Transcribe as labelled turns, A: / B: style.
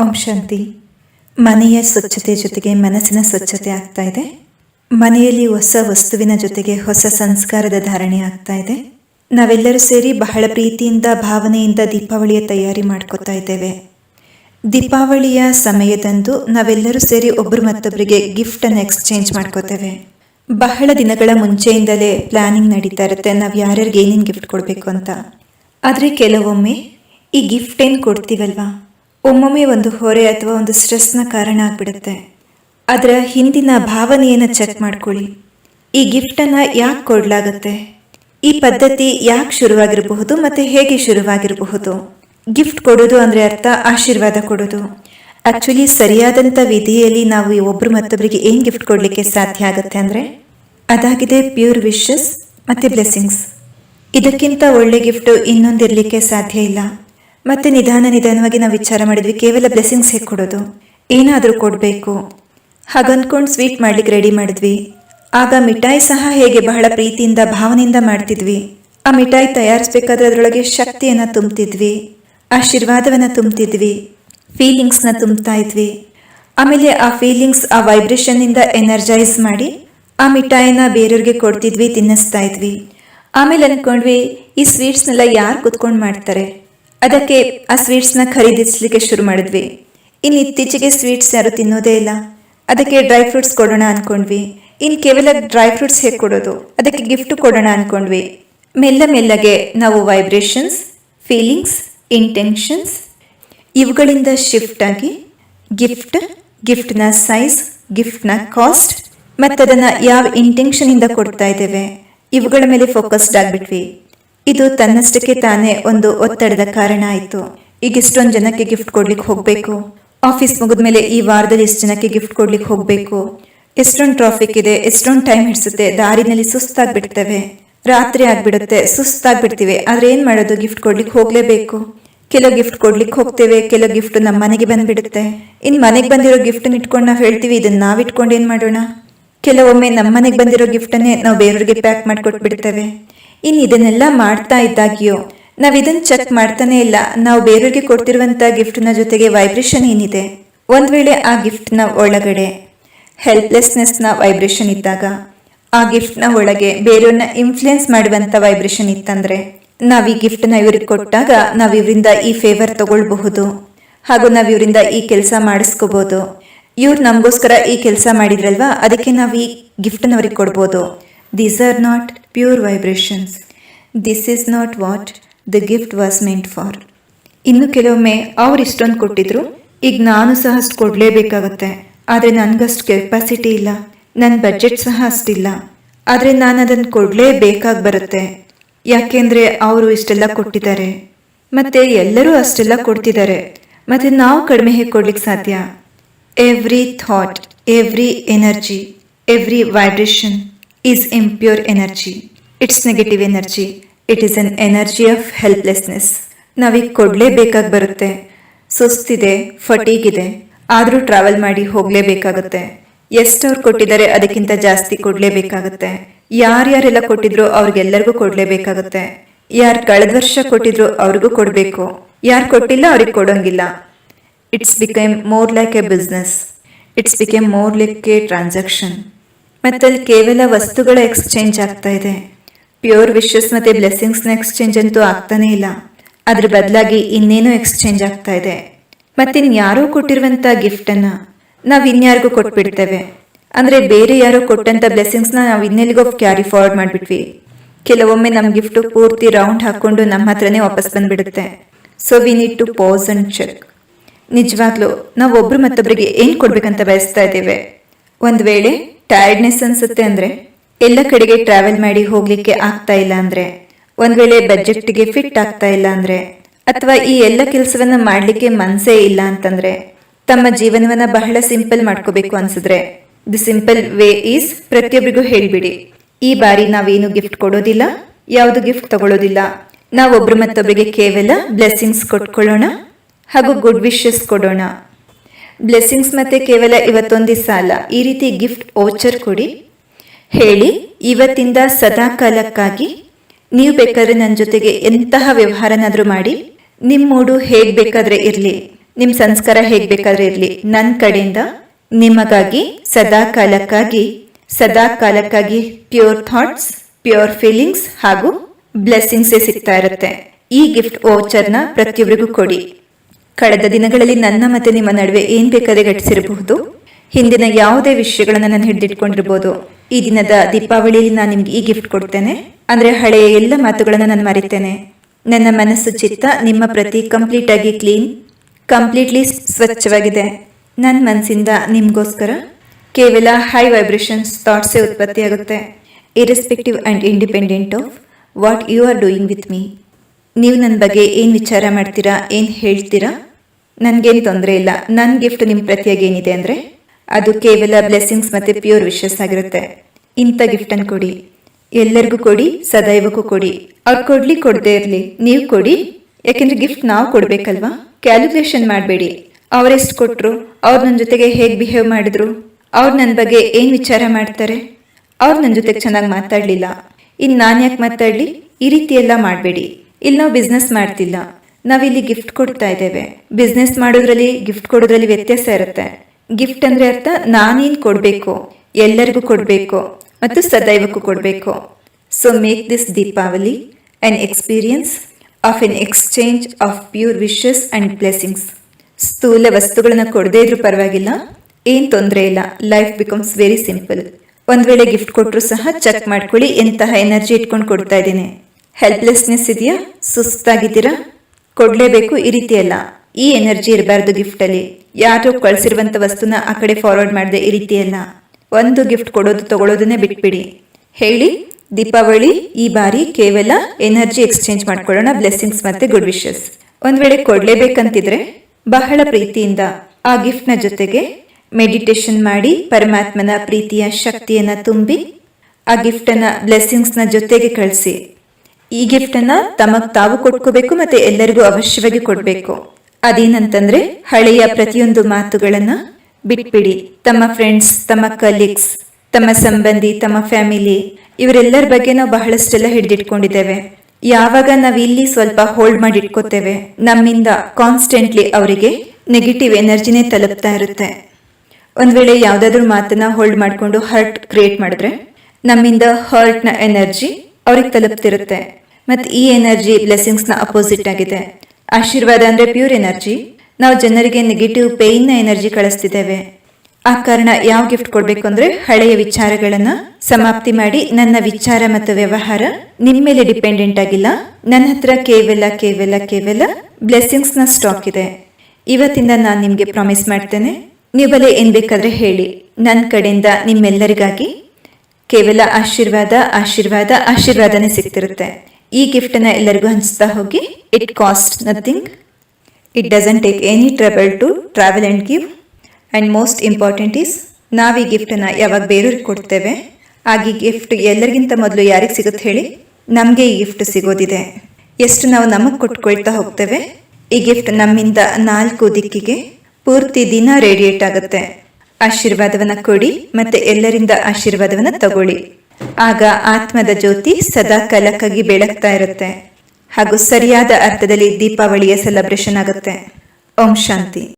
A: ಓಂ ಶಾಂತಿ. ಮನೆಯ ಸ್ವಚ್ಛತೆ ಜೊತೆಗೆ ಮನಸ್ಸಿನ ಸ್ವಚ್ಛತೆ ಆಗ್ತಾ ಇದೆ. ಮನೆಯಲ್ಲಿ ಹೊಸ ವಸ್ತುವಿನ ಜೊತೆಗೆ ಹೊಸ ಸಂಸ್ಕಾರದ ಧಾರಣೆ ಆಗ್ತಾ ಇದೆ. ನಾವೆಲ್ಲರೂ ಸೇರಿ ಬಹಳ ಪ್ರೀತಿಯಿಂದ, ಭಾವನೆಯಿಂದ ದೀಪಾವಳಿಯ ತಯಾರಿ ಮಾಡ್ಕೋತಾ ಇದ್ದೇವೆ. ದೀಪಾವಳಿಯ ಸಮಯದಂದು ನಾವೆಲ್ಲರೂ ಸೇರಿ ಒಬ್ಬರು ಮತ್ತೊಬ್ಬರಿಗೆ ಗಿಫ್ಟನ್ನು ಎಕ್ಸ್ಚೇಂಜ್ ಮಾಡ್ಕೋತೇವೆ. ಬಹಳ ದಿನಗಳ ಮುಂಚೆಯಿಂದಲೇ ಪ್ಲಾನಿಂಗ್ ನಡೀತಾ ಇರುತ್ತೆ. ನಾವು ಯಾರ್ಯಾರಿಗೆ ಏನೇನು ಗಿಫ್ಟ್ ಕೊಡಬೇಕು ಅಂತ. ಆದರೆ ಕೆಲವೊಮ್ಮೆ ಈ ಗಿಫ್ಟ್ ಏನು ಕೊಡ್ತೀವಲ್ವಾ? ಒಮ್ಮೊಮ್ಮೆ ಒಂದು ಹೊರೆ ಅಥವಾ ಒಂದು ಸ್ಟ್ರೆಸ್ನ ಕಾರಣ ಆಗಿಬಿಡುತ್ತೆ. ಅದರ ಹಿಂದಿನ ಭಾವನೆಯನ್ನು ಚೆಕ್ ಮಾಡ್ಕೊಳ್ಳಿ. ಈ ಗಿಫ್ಟನ್ನು ಯಾಕೆ ಕೊಡಲಾಗುತ್ತೆ? ಈ ಪದ್ಧತಿ ಯಾಕೆ ಶುರುವಾಗಿರಬಹುದು ಮತ್ತು ಹೇಗೆ ಶುರುವಾಗಿರಬಹುದು? ಗಿಫ್ಟ್ ಕೊಡೋದು ಅಂದರೆ ಅರ್ಥ ಆಶೀರ್ವಾದ ಕೊಡೋದು. ಆ್ಯಕ್ಚುಲಿ ಸರಿಯಾದಂಥ ವಿಧಿಯಲ್ಲಿ ನಾವು ಈ ಒಬ್ಬರು ಮತ್ತೊಬ್ಬರಿಗೆ ಏನು ಗಿಫ್ಟ್ ಕೊಡಲಿಕ್ಕೆ ಸಾಧ್ಯ ಆಗುತ್ತೆ ಅಂದರೆ? ಅದಾಗಿದೆ ಪ್ಯೂರ್ ವಿಶಸ್ ಮತ್ತು ಬ್ಲೆಸ್ಸಿಂಗ್ಸ್. ಇದಕ್ಕಿಂತ ಒಳ್ಳೆ ಗಿಫ್ಟ್ ಇನ್ನೊಂದಿರಲಿಕ್ಕೆ ಸಾಧ್ಯ ಇಲ್ಲ. ಮತ್ತೆ ನಿಧಾನ ನಿಧಾನವಾಗಿ ನಾವು ವಿಚಾರ ಮಾಡಿದ್ವಿ, ಕೇವಲ ಬ್ಲೆಸ್ಸಿಂಗ್ಸ್ ಹೇಗೆ ಕೊಡೋದು? ಏನಾದರೂ ಕೊಡಬೇಕು. ಹಾಗಂದ್ಕೊಂಡು ಸ್ವೀಟ್ ಮಾಡ್ಲಿಕ್ಕೆ ರೆಡಿ ಮಾಡಿದ್ವಿ. ಆಗ ಮಿಠಾಯಿ ಸಹ ಹೇಗೆ ಬಹಳ ಪ್ರೀತಿಯಿಂದ, ಭಾವನೆಯಿಂದ ಮಾಡ್ತಿದ್ವಿ. ಆ ಮಿಠಾಯಿ ತಯಾರಿಸ್ಬೇಕಾದ್ರೆ ಅದರೊಳಗೆ ಶಕ್ತಿಯನ್ನು ತುಂಬ್ತಿದ್ವಿ. ಆಶೀರ್ವಾದವನ್ನು ತುಂಬ್ತಿದ್ವಿ. ಫೀಲಿಂಗ್ಸ್ನ ತುಂಬ್ತಾ ಇದ್ವಿ. ಆಮೇಲೆ ಆ ಫೀಲಿಂಗ್ಸ್ ಆ ವೈಬ್ರೇಷನ್ನಿಂದ ಎನರ್ಜೈಸ್ ಮಾಡಿ ಆ ಮಿಠಾಯಿನ ಬೇರೆಯವ್ರಿಗೆ ಕೊಡ್ತಿದ್ವಿ, ತಿನ್ನಿಸ್ತಾ ಇದ್ವಿ. ಆಮೇಲೆ ಅನ್ಕೊಂಡ್ವಿ, ಈ ಸ್ವೀಟ್ಸ್ನೆಲ್ಲ ಯಾರು ಕುತ್ಕೊಂಡು ಮಾಡ್ತಾರೆ? ಅದಕ್ಕೆ ಆ ಸ್ವೀಟ್ಸ್ನ ಖರೀದಿಸಲಿಕ್ಕೆ ಶುರು ಮಾಡಿದ್ವಿ. ಇನ್ನು ಇತ್ತೀಚೆಗೆ ಸ್ವೀಟ್ಸ್ ಯಾರು ತಿನ್ನೋದೇ ಇಲ್ಲ. ಅದಕ್ಕೆ ಡ್ರೈ ಫ್ರೂಟ್ಸ್ ಕೊಡೋಣ ಅನ್ಕೊಂಡ್ವಿ. ಇನ್ನು ಕೇವಲ ಡ್ರೈ ಫ್ರೂಟ್ಸ್ ಹೇಗೆ ಕೊಡೋದು? ಅದಕ್ಕೆ ಗಿಫ್ಟ್ ಕೊಡೋಣ ಅನ್ಕೊಂಡ್ವಿ. ಮೆಲ್ಲ ಮೆಲ್ಲಗೆ ನಾವು ವೈಬ್ರೇಷನ್ಸ್ ಫೀಲಿಂಗ್ಸ್ ಇಂಟೆನ್ಷನ್ಸ್ ಇವುಗಳಿಂದ ಶಿಫ್ಟ್ ಆಗಿ ಗಿಫ್ಟ್ ಗಿಫ್ಟ್ನ ಸೈಜ್ ಗಿಫ್ಟ್ನ ಕಾಸ್ಟ್ ಮತ್ತದನ್ನು ಯಾವ ಇಂಟೆನ್ಷನಿಂದ ಕೊಡ್ತಾ ಇದ್ದೇವೆ ಇವುಗಳ ಮೇಲೆ ಫೋಕಸ್ಡ್ ಆಗಿಬಿಟ್ವಿ. ಇದು ತನ್ನಷ್ಟಕ್ಕೆ ತಾನೇ ಒಂದು ಒತ್ತಡದ ಕಾರಣ ಆಯಿತು. ಈಗ ಇಷ್ಟೊಂದು ಜನಕ್ಕೆ ಗಿಫ್ಟ್ ಕೊಡ್ಲಿಕ್ಕೆ ಹೋಗಬೇಕು. ಆಫೀಸ್ ಮುಗಿದ ಮೇಲೆ ಈ ವಾರದಲ್ಲಿ ಇಷ್ಟು ಜನಕ್ಕೆ ಗಿಫ್ಟ್ ಕೊಡ್ಲಿಕ್ಕೆ ಹೋಗಬೇಕು. ಎಷ್ಟೊಂದು ಟ್ರಾಫಿಕ್ ಇದೆ, ಎಷ್ಟೊಂದು ಟೈಮ್ ಹಿಡಿಸುತ್ತೆ, ದಾರಿನಲ್ಲಿ ಸುಸ್ತಾಗ್ಬಿಡ್ತವೆ. ರಾತ್ರಿ ಆಗ್ಬಿಡುತ್ತೆ, ಸುಸ್ತಾಗ್ಬಿಡ್ತೀವಿ. ಆದ್ರೆ ಏನ್ ಮಾಡೋದು, ಗಿಫ್ಟ್ ಕೊಡ್ಲಿಕ್ಕೆ ಹೋಗ್ಲೇಬೇಕು. ಕೆಲವು ಗಿಫ್ಟ್ ಕೊಡ್ಲಿಕ್ಕೆ ಹೋಗ್ತೇವೆ, ಕೆಲವು ಗಿಫ್ಟ್ ನಮ್ಮ ಮನೆಗೆ ಬಂದ್ಬಿಡುತ್ತೆ. ಇನ್ ಮನೆಗೆ ಬಂದಿರೋ ಗಿಫ್ಟ್ ಇಟ್ಕೊಂಡು ನಾವು ಹೇಳ್ತೀವಿ ಇದನ್ನ ನಾವ್ ಇಟ್ಕೊಂಡು ಏನ್ ಮಾಡೋಣ? ಕೆಲವೊಮ್ಮೆ ನಮ್ಮ ಮನೆಗೆ ಬಂದಿರೋ ಗಿಫ್ಟನ್ನೇ ನಾವು ಬೇರೆಯವ್ರಿಗೆ ಪ್ಯಾಕ್ ಮಾಡಿಕೊಟ್ಬಿಡ್ತೇವೆ. ಇನ್ನು ಇದನ್ನೆಲ್ಲ ಮಾಡ್ತಾ ಇದ್ದಾಗಿಯೋ? ನಾವು ಇದನ್ನ ಚೆಕ್ ಮಾಡ್ತಾನೆ ಇಲ್ಲ. ನಾವು ಬೇರೆಯವ್ರಿಗೆ ಕೊಡ್ತಿರುವಂತ ಗಿಫ್ಟ್ನ ಜೊತೆಗೆ ವೈಬ್ರೇಷನ್ ಏನಿದೆ? ಒಂದ್ ವೇಳೆ ಆ ಗಿಫ್ಟ್ನ ಒಳಗಡೆ ಹೆಲ್ಪ್ಲೆಸ್ನೆಸ್ನ ವೈಬ್ರೇಷನ್ ಇದ್ದಾಗ, ಆ ಗಿಫ್ಟ್ನ ಒಳಗೆ ಬೇರೆಯವ್ರನ್ನ ಇನ್ಫ್ಲುಯೆನ್ಸ್ ಮಾಡುವಂತ ವೈಬ್ರೇಷನ್ ಇತ್ತಂದ್ರೆ, ನಾವು ಈ ಗಿಫ್ಟ್ನ ಇವ್ರಿಗೆ ಕೊಟ್ಟಾಗ ನಾವು ಇವರಿಂದ ಈ ಫೇವರ್ ತಗೊಳ್ಬಹುದು. ಹಾಗೂ ನಾವು ಇವರಿಂದ ಈ ಕೆಲಸ ಮಾಡಿಸ್ಕೋಬಹುದು ಇವ್ರು ನಮಗೋಸ್ಕರ ಈ ಕೆಲಸ ಮಾಡಿದ್ರಲ್ವಾ? ಅದಕ್ಕೆ ನಾವು ಈ ಗಿಫ್ಟ್ನವ್ರಿಗೆ ಕೊಡ್ಬೋದು. These are not pure vibrations this is not what the gift was meant for ಇನ್ನು ಕೆಲವೊಮ್ಮೆ ಅವ್ರು ಇಷ್ಟೊಂದು ಕೊಟ್ಟಿದ್ರು, ಈಗ ನಾನು ಸಹ ಅಷ್ಟು ಕೊಡಲೇಬೇಕಾಗುತ್ತೆ. ಆದರೆ ನನಗಷ್ಟು ಕೆಪಾಸಿಟಿ ಇಲ್ಲ. ನನ್ನ ಬಜೆಟ್ ಸಹ ಅಷ್ಟಿಲ್ಲ. ಆದರೆ ನಾನು ಅದನ್ನು ಕೊಡಲೇಬೇಕಾಗಿ ಬರುತ್ತೆ. ಯಾಕೆಂದರೆ ಅವರು ಇಷ್ಟೆಲ್ಲ ಕೊಟ್ಟಿದ್ದಾರೆ. ಮತ್ತು ಎಲ್ಲರೂ ಅಷ್ಟೆಲ್ಲ ಕೊಡ್ತಿದ್ದಾರೆ. ಮತ್ತು ನಾವು ಕಡಿಮೆ ಹೇಗೆ ಕೊಡ್ಲಿಕ್ಕೆ ಸಾಧ್ಯ? Every thought every energy every vibration is impure energy it's negative energy it is an energy of helplessness ನಾವೀಗ ಕೊಡಲೇಬೇಕಾಗಿ ಬರುತ್ತೆ. ಸುಸ್ತಿದೆ, ಫಟೀಗಿದೆ. ಆದರೂ ಟ್ರಾವೆಲ್ ಮಾಡಿ ಹೋಗಲೇಬೇಕಾಗುತ್ತೆ. ಎಷ್ಟು ಅವ್ರು ಕೊಟ್ಟಿದ್ದಾರೆ ಅದಕ್ಕಿಂತ ಜಾಸ್ತಿ ಕೊಡಲೇಬೇಕಾಗುತ್ತೆ. ಯಾರ್ಯಾರೆಲ್ಲ ಕೊಟ್ಟಿದ್ರು ಅವ್ರಿಗೆಲ್ಲರಿಗೂ ಕೊಡಲೇಬೇಕಾಗುತ್ತೆ. ಯಾರು ಕಳೆದ ವರ್ಷ ಕೊಟ್ಟಿದ್ರು ಅವ್ರಿಗೂ ಕೊಡಬೇಕು. ಯಾರು ಕೊಟ್ಟಿಲ್ಲ ಅವ್ರಿಗೆ ಕೊಡೋಂಗಿಲ್ಲ. It's became more like a business it's became more like a transaction ಮತ್ತಲ್ಲಿ ಕೇವಲ ವಸ್ತುಗಳ ಎಕ್ಸ್ಚೇಂಜ್ ಆಗ್ತಾ ಇದೆ. ಪ್ಯೂರ್ ವಿಶಸ್ ಮತ್ತೆ ಬ್ಲೆಸ್ಸಿಂಗ್ಸ್ನ ಎಕ್ಸ್ಚೇಂಜ್ ಅಂತೂ ಆಗ್ತಾನೇ ಇಲ್ಲ. ಅದ್ರ ಬದಲಾಗಿ ಇನ್ನೇನೋ ಎಕ್ಸ್ಚೇಂಜ್ ಆಗ್ತಾ ಇದೆ. ಮತ್ತೆ ಯಾರೋ ಕೊಟ್ಟಿರುವಂತ ಗಿಫ್ಟನ್ನ ನಾವ್ ಇನ್ಯಾರಿಗೂ ಕೊಟ್ಬಿಡ್ತೇವೆ. ಅಂದ್ರೆ ಬೇರೆ ಯಾರೋ ಕೊಟ್ಟಂತ ಬ್ಲೆಸ್ಸಿಂಗ್ಸ್ ನಾವು ಇನ್ನೆಲ್ಲಿಗೋ ಕ್ಯಾರಿ ಫಾರ್ವರ್ಡ್ ಮಾಡ್ಬಿಟ್ವಿ. ಕೆಲವೊಮ್ಮೆ ನಮ್ ಗಿಫ್ಟ್ ಪೂರ್ತಿ ರೌಂಡ್ ಹಾಕೊಂಡು ನಮ್ಮ ಹತ್ರನೇ ವಾಪಸ್ ಬಂದ್ಬಿಡುತ್ತೆ. So we need to pass and check ನಿಜವಾಗ್ಲೂ ನಾವು ಒಬ್ರು ಮತ್ತೊಬ್ಬರಿಗೆ ಏನ್ ಕೊಡ್ಬೇಕಂತ ಬಯಸ್ತಾ ಇದ್ದೇವೆ? ಒಂದ್ ವೇಳೆ ಟಯರ್ಡ್ನೆಸ್ ಅನ್ಸುತ್ತೆ ಅಂದ್ರೆ ಎಲ್ಲ ಕಡೆಗೆ ಟ್ರಾವೆಲ್ ಮಾಡಿ ಹೋಗ್ಲಿಕ್ಕೆ ಆಗ್ತಾ ಇಲ್ಲ ಅಂದ್ರೆ, ಒಂದ್ ವೇಳೆ ಬಜೆಟ್ಗೆ ಫಿಟ್ ಆಗ್ತಾ ಇಲ್ಲ ಅಂದ್ರೆ, ಅಥವಾ ಈ ಎಲ್ಲ ಕೆಲಸವನ್ನ ಮಾಡ್ಲಿಕ್ಕೆ ಮನ್ಸೇ ಇಲ್ಲ ಅಂತಂದ್ರೆ, ತಮ್ಮ ಜೀವನವನ್ನ ಬಹಳ ಸಿಂಪಲ್ ಮಾಡ್ಕೋಬೇಕು ಅನ್ಸಿದ್ರೆ ದಿ ಸಿಂಪಲ್ ವೇ ಈಸ್ ಪ್ರತಿಯೊಬ್ಬರಿಗೂ ಹೇಳ್ಬಿಡಿ. ಈ ಬಾರಿ ನಾವೇನು ಗಿಫ್ಟ್ ಕೊಡೋದಿಲ್ಲ, ಯಾವುದು ಗಿಫ್ಟ್ ತಗೊಳ್ಳೋದಿಲ್ಲ ನಾವೊಬ್ರು ಮತ್ತೊಬ್ಬರಿಗೆ ಕೇವಲ ಬ್ಲೆಸ್ಸಿಂಗ್ಸ್ ಕೊಟ್ಕೊಳ್ಳೋಣ, ಹಾಗೂ ಗುಡ್ ವಿಶಸ್ ಕೊಡೋಣ. ಬ್ಲೆಸ್ಸಿಂಗ್ಸ್ ಮತ್ತೆ ಕೇವಲ ಇವತ್ತೊಂದು ಸಾಲ ಈ ರೀತಿ ಗಿಫ್ಟ್ ಓಚರ್ ಕೊಡಿ. ಹೇಳಿ, ಇವತ್ತಿಂದ ಸದಾ ಕಾಲಕ್ಕಾಗಿ ನೀವು ಬೇಕಾದ್ರೆ ನನ್ನ ಜೊತೆಗೆ ಎಂತಹ ವ್ಯವಹಾರನಾದರೂ ಮಾಡಿ. ನಿಮ್ಮ ಮೂಡು ಹೇಗ್ ಬೇಕಾದ್ರೆ ಇರಲಿ ನಿಮ್ಮ ಸಂಸ್ಕಾರ ಹೇಗೆ ಬೇಕಾದ್ರೆ ಇರಲಿ. ನನ್ನ ಕಡೆಯಿಂದ ನಿಮಗಾಗಿ ಸದಾ ಕಾಲಕ್ಕಾಗಿ ಸದಾ ಕಾಲಕ್ಕಾಗಿ ಪ್ಯೂರ್ ಥಾಟ್ಸ್ ಪ್ಯೂರ್ ಫೀಲಿಂಗ್ಸ್ ಹಾಗೂ ಬ್ಲೆಸ್ಸಿಂಗ್ಸೇ ಸಿಗ್ತಾ ಇರುತ್ತೆ. ಈ ಗಿಫ್ಟ್ ಓಚರ್ನ ಪ್ರತಿಯೊಬ್ಬರಿಗೂ ಕೊಡಿ. ಕಳೆದ ದಿನಗಳಲ್ಲಿ ನನ್ನ ಮತ್ತೆ ನಿಮ್ಮ ನಡುವೆ ಏನ್ ಬೇಕಾದ್ರೆ ಘಟಿಸಿರಬಹುದು? ಹಿಂದಿನ ಯಾವುದೇ ವಿಷಯಗಳನ್ನ ನಾನು ಹಿಡಿದಿಟ್ಕೊಂಡಿರ್ಬೋದು. ಈ ದಿನದ ದೀಪಾವಳಿಯಲ್ಲಿ ನಾನು ನಿಮ್ಗೆ ಈ ಗಿಫ್ಟ್ ಕೊಡ್ತೇನೆ. ಅಂದ್ರೆ ಹಳೆಯ ಎಲ್ಲ ಮಾತುಗಳನ್ನ ನಾನು ಮರಿತೇನೆ. ನನ್ನ ಮನಸ್ಸು ಚಿತ್ತ, ನಿಮ್ಮ ಪ್ರತಿ ಕಂಪ್ಲೀಟ್ ಆಗಿ ಕ್ಲೀನ್ ಕಂಪ್ಲೀಟ್ಲಿ ಸ್ವಚ್ಛವಾಗಿದೆ. ನನ್ನ ಮನಸ್ಸಿಂದ ನಿಮ್ಗೋಸ್ಕರ ಕೇವಲ ಹೈ ವೈಬ್ರೇಷನ್ಸ್ ಥಾಟ್ಸೇ ಉತ್ಪತ್ತಿಯಾಗುತ್ತೆ irrespective and independent of what you are doing with me ನೀವು ನನ್ನ ಬಗ್ಗೆ ಏನು ವಿಚಾರ ಮಾಡ್ತೀರಾ, ಏನು ಹೇಳ್ತೀರಾ? ನನಗೇನು ತೊಂದರೆ ಇಲ್ಲ. ನನ್ನ ಗಿಫ್ಟ್ ನಿಮ್ಮ ಪ್ರತಿಯಾಗಿ ಏನಿದೆ ಅಂದರೆ, ಅದು ಕೇವಲ ಬ್ಲೆಸ್ಸಿಂಗ್ಸ್ ಮತ್ತು ಪ್ಯೂರ್ ವಿಶಸ್ ಆಗಿರುತ್ತೆ. ಇಂಥ ಗಿಫ್ಟನ್ನು ಕೊಡಿ. ಎಲ್ಲರಿಗೂ ಕೊಡಿ, ಸದೈವಕ್ಕೂ ಕೊಡಿ. ಅವ್ರು ಕೊಡ್ಲಿ, ಕೊಡದೇ ಇರಲಿ. ನೀವು ಕೊಡಿ. ಯಾಕೆಂದ್ರೆ ಗಿಫ್ಟ್ ನಾವು ಕೊಡಬೇಕಲ್ವಾ? ಕ್ಯಾಲ್ಕುಲೇಷನ್ ಮಾಡಬೇಡಿ. ಅವರೆಷ್ಟು ಕೊಟ್ಟರು ಅವ್ರು ನನ್ನ ಜೊತೆಗೆ ಹೇಗೆ ಬಿಹೇವ್ ಮಾಡಿದ್ರು? ಅವ್ರು ನನ್ನ ಬಗ್ಗೆ ಏನು ವಿಚಾರ ಮಾಡ್ತಾರೆ? ಅವ್ರು ನನ್ನ ಜೊತೆಗೆ ಚೆನ್ನಾಗಿ ಮಾತಾಡಲಿಲ್ಲ. ಇನ್ನು ನಾನು ಯಾಕೆ ಮಾತಾಡಲಿ? ಈ ರೀತಿ ಎಲ್ಲ ಮಾಡಬೇಡಿ. ಇಲ್ಲಿ ನಾವು ಬಿಸ್ನೆಸ್ ಮಾಡ್ತಿಲ್ಲ. ನಾವಿಲ್ಲಿ ಗಿಫ್ಟ್ ಕೊಡ್ತಾ ಇದ್ದೇವೆ. ಬಿಸ್ನೆಸ್ ಮಾಡೋದ್ರಲ್ಲಿ ಗಿಫ್ಟ್ ಕೊಡೋದ್ರಲ್ಲಿ ವ್ಯತ್ಯಾಸ ಇರುತ್ತೆ. ಗಿಫ್ಟ್ ಅಂದ್ರೆ ಅರ್ಥ ನಾನೇನ್ ಕೊಡಬೇಕು, ಎಲ್ಲರಿಗೂ ಕೊಡಬೇಕು ಮತ್ತು ಸದೈವಕ್ಕೂ ಕೊಡಬೇಕು. So make this Deepavali an experience of an exchange of pure wishes and blessings ಸ್ಥೂಲ ವಸ್ತುಗಳನ್ನ ಕೊಡದೇ ಇದ್ರೂ ಪರವಾಗಿಲ್ಲ, ಏನ್ ತೊಂದರೆ ಇಲ್ಲ. ಲೈಫ್ ಬಿಕಮ್ಸ್ ವೆರಿ ಸಿಂಪಲ್ ಒಂದ್ ವೇಳೆ ಗಿಫ್ಟ್ ಕೊಟ್ಟರು ಸಹ ಚೆಕ್ ಮಾಡ್ಕೊಳ್ಳಿ ಎಂತಹ ಎನರ್ಜಿ ಇಟ್ಕೊಂಡು ಕೊಡ್ತಾ ಇದ್ದೀನಿ. ಹೆಲ್ಪ್ಲೆಸ್ನೆಸ್ ಇದೆಯಾ? ಸುಸ್ತಾಗಿದ್ದೀರಾ? ಕೊಡ್ಲೇಬೇಕು ಈ ರೀತಿ ಅಲ್ಲ ಈ ಎನರ್ಜಿ ಇರಬಾರ್ದು ಗಿಫ್ಟ್ ಅಲ್ಲಿ ಯಾರು ಕಳ್ಸಿರುವಂತ ವಸ್ತುನ ಆ ಕಡೆ ಫಾರ್ವರ್ಡ್ ಮಾಡಿದೆ ಈ ರೀತಿ ಅಲ್ಲ ಒಂದು ಗಿಫ್ಟ್ ಕೊಡೋದು ತಗೊಳ್ಳೋದನ್ನೇ ಬಿಟ್ಬಿಡಿ. ಹೇಳಿ, ದೀಪಾವಳಿ ಈ ಬಾರಿ ಕೇವಲ ಎನರ್ಜಿ ಎಕ್ಸ್ಚೇಂಜ್ ಮಾಡ್ಕೊಳ್ಳೋಣ. ಬ್ಲೆಸ್ಸಿಂಗ್ಸ್ ಮತ್ತೆ ಗುಡ್ ವಿಶಸ್. ಒಂದ್ ವೇಳೆ ಕೊಡ್ಲೇಬೇಕಂತಿದ್ರೆ ಬಹಳ ಪ್ರೀತಿಯಿಂದ ಆ ಗಿಫ್ಟ್ನ ಜೊತೆಗೆ ಮೆಡಿಟೇಷನ್ ಮಾಡಿ ಪರಮಾತ್ಮನ ಪ್ರೀತಿಯ ಶಕ್ತಿಯನ್ನ ತುಂಬಿ ಆ ಗಿಫ್ಟನ್ನ, ಬ್ಲೆಸ್ಸಿಂಗ್ಸ್ನ ಜೊತೆಗೆ ಕಳಿಸಿ. ಈ ಗಿಫ್ಟನ್ನ ತಮಗ್ ತಾವು ಕೊಟ್ಕೋಬೇಕು ಮತ್ತೆ ಎಲ್ಲರಿಗೂ ಅವಶ್ಯವಾಗಿ ಕೊಡ್ಬೇಕು. ಅದೇನಂತಂದ್ರೆ ಹಳೆಯ ಪ್ರತಿಯೊಂದು ಮಾತುಗಳನ್ನ ಬಿಟ್ಬಿಡಿ. ತಮ್ಮ ಫ್ರೆಂಡ್ಸ್ ತಮ್ಮ ಕಲೀಗ್ಸ್ ತಮ್ಮ ಸಂಬಂಧಿ, ತಮ್ಮ ಫ್ಯಾಮಿಲಿ ಇವರೆಲ್ಲರ ಬಗ್ಗೆ ನಾವು ಬಹಳಷ್ಟೆಲ್ಲ ಹಿಡಿದಿಟ್ಕೊಂಡಿದ್ದೇವೆ. ಯಾವಾಗ ನಾವು ಇಲ್ಲಿ ಸ್ವಲ್ಪ ಹೋಲ್ಡ್ ಮಾಡಿ ಇಟ್ಕೋತೇವೆ ನಮ್ಮಿಂದ ಕಾನ್ಸ್ಟೆಂಟ್ಲಿ ಅವರಿಗೆ ನೆಗೆಟಿವ್ ಎನರ್ಜಿನೇ ತಲುಪ್ತಾ ಇರುತ್ತೆ. ಒಂದ್ ವೇಳೆ ಯಾವ್ದಾದ್ರು ಮಾತನ್ನ ಹೋಲ್ಡ್ ಮಾಡ್ಕೊಂಡು ಹರ್ಟ್ ಕ್ರಿಯೇಟ್ ಮಾಡಿದ್ರೆ ನಮ್ಮಿಂದ ಹರ್ಟ್ನ ಎನರ್ಜಿ ಅವ್ರಿಗೆ ತಲುಪ್ತಿರುತ್ತೆ. ಮತ್ತೆ ಈ ಎನರ್ಜಿ ಬ್ಲೆಸ್ಸಿಂಗ್ಸ್ನ ಅಪೋಸಿಟ್ ಆಗಿದೆ. ಆಶೀರ್ವಾದ ಅಂದ್ರೆ ಪ್ಯೂರ್ ಎನರ್ಜಿ. ನಾವು ಜನರಿಗೆ ನೆಗೆಟಿವ್ ಪೇಯಿನ್ ಎನರ್ಜಿ ಕಳಿಸ್ತಿದ್ದೇವೆ. ಆ ಕಾರಣ ಯಾವ ಗಿಫ್ಟ್ ಕೊಡ್ಬೇಕು ಅಂದ್ರೆ ಹಳೆಯ ವಿಚಾರಗಳನ್ನ ಸಮಾಪ್ತಿ ಮಾಡಿ ನನ್ನ ವಿಚಾರ ಮತ್ತು ವ್ಯವಹಾರ ನಿಮ್ಮ ಮೇಲೆ ಡಿಪೆಂಡೆಂಟ್ ಆಗಿಲ್ಲ. ನನ್ನ ಹತ್ರ ಕೇವಲ ಕೇವಲ ಕೇವಲ ನ ಸ್ಟಾಕ್ ಇದೆ. ಇವತ್ತಿಂದ ನಾನು ನಿಮ್ಗೆ ಪ್ರಾಮಿಸ್ ಮಾಡ್ತೇನೆ. ನೀವು ಬಲೆ ಏನ್ ಬೇಕಾದ್ರೆ ಹೇಳಿ. ನನ್ನ ಕಡೆಯಿಂದ ನಿಮ್ಮೆಲ್ಲರಿಗಾಗಿ ಕೇವಲ ಆಶೀರ್ವಾದ ಆಶೀರ್ವಾದ, ಆಶೀರ್ವಾದನೇ ಸಿಗ್ತಿರುತ್ತೆ. ಈ ಗಿಫ್ಟನ್ನು ಎಲ್ಲರಿಗೂ ಹಂಚ್ತಾ ಹೋಗಿ it cost nothing it doesn't take any trouble to travel and give and most important is ನಾವು ಈ ಗಿಫ್ಟನ್ನು ಯಾವಾಗ ಬೇರೆಯವ್ರಿಗೆ ಕೊಡ್ತೇವೆ, ಆಗಿ ಗಿಫ್ಟ್ ಎಲ್ಲರಿಗಿಂತ ಮೊದಲು ಯಾರಿಗೆ ಸಿಗುತ್ತೆ ಹೇಳಿ, ನಮಗೆ ಈ ಗಿಫ್ಟ್ ಸಿಗೋದಿದೆ. ಎಷ್ಟು ನಾವು ನಮಗೆ ಕೊಟ್ಕೊಳ್ತಾ ಹೋಗ್ತೇವೆ, ಈ ಗಿಫ್ಟ್ ನಮ್ಮಿಂದ ನಾಲ್ಕು ದಿಕ್ಕಿಗೆ ಪೂರ್ತಿ ದಿನ ರೇಡಿಯೇಟ್ ಆಗುತ್ತೆ. ಆಶೀರ್ವಾದವನ್ನ ಕೊಡಿ ಮತ್ತೆ ಎಲ್ಲರಿಂದ ಆಶೀರ್ವಾದವನ್ನ ತಗೊಳ್ಳಿ. ಆಗ ಆತ್ಮದ ಜ್ಯೋತಿ ಸದಾ ಕಲಕ್ಕಾಗಿ ಬೆಳಗ್ತಾ ಇರುತ್ತೆ. ಹಾಗೂ ಸರಿಯಾದ ಅರ್ಥದಲ್ಲಿ ದೀಪಾವಳಿಯ ಸೆಲೆಬ್ರೇಷನ್ ಆಗುತ್ತೆ. ಓಂ ಶಾಂತಿ.